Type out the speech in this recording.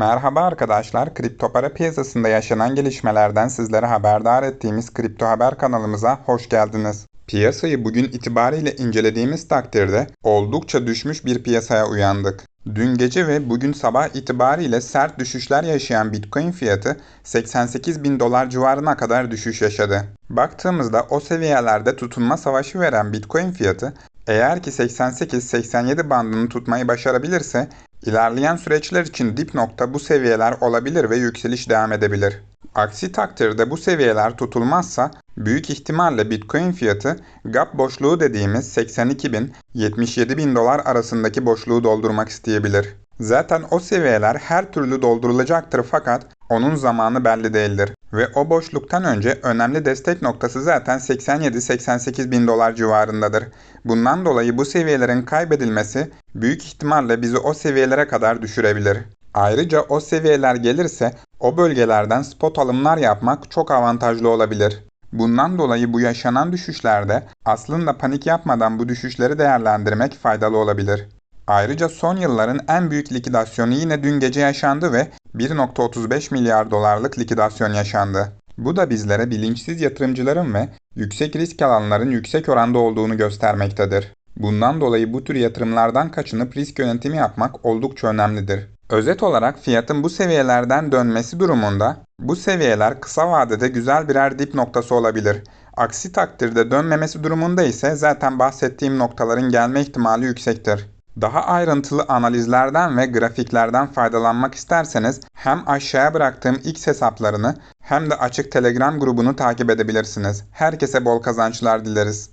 Merhaba arkadaşlar, kripto para piyasasında yaşanan gelişmelerden sizlere haberdar ettiğimiz Kripto Haber kanalımıza hoş geldiniz. Piyasayı bugün itibariyle incelediğimiz takdirde oldukça düşmüş bir piyasaya uyandık. Dün gece ve bugün sabah itibariyle sert düşüşler yaşayan Bitcoin fiyatı 88 bin dolar civarına kadar düşüş yaşadı. Baktığımızda o seviyelerde tutunma savaşı veren Bitcoin fiyatı eğer ki 88-87 bandını tutmayı başarabilirse ilerleyen süreçler için dip nokta bu seviyeler olabilir ve yükseliş devam edebilir. Aksi takdirde bu seviyeler tutulmazsa büyük ihtimalle Bitcoin fiyatı gap boşluğu dediğimiz 82 bin 77 bin dolar arasındaki boşluğu doldurmak isteyebilir. Zaten o seviyeler her türlü doldurulacaktır fakat onun zamanı belli değildir. Ve o boşluktan önce önemli destek noktası zaten 87-88 bin dolar civarındadır. Bundan dolayı bu seviyelerin kaybedilmesi büyük ihtimalle bizi o seviyelere kadar düşürebilir. Ayrıca o seviyeler gelirse o bölgelerden spot alımlar yapmak çok avantajlı olabilir. Bundan dolayı bu yaşanan düşüşlerde aslında panik yapmadan bu düşüşleri değerlendirmek faydalı olabilir. Ayrıca son yılların en büyük likidasyonu yine dün gece yaşandı ve 1.35 milyar dolarlık likidasyon yaşandı. Bu da bizlere bilinçsiz yatırımcıların ve yüksek risk alanların yüksek oranda olduğunu göstermektedir. Bundan dolayı bu tür yatırımlardan kaçınıp risk yönetimi yapmak oldukça önemlidir. Özet olarak fiyatın bu seviyelerden dönmesi durumunda bu seviyeler kısa vadede güzel birer dip noktası olabilir. Aksi takdirde dönmemesi durumunda ise zaten bahsettiğim noktaların gelme ihtimali yüksektir. Daha ayrıntılı analizlerden ve grafiklerden faydalanmak isterseniz hem aşağıya bıraktığım X hesaplarını hem de açık Telegram grubunu takip edebilirsiniz. Herkese bol kazançlar dileriz.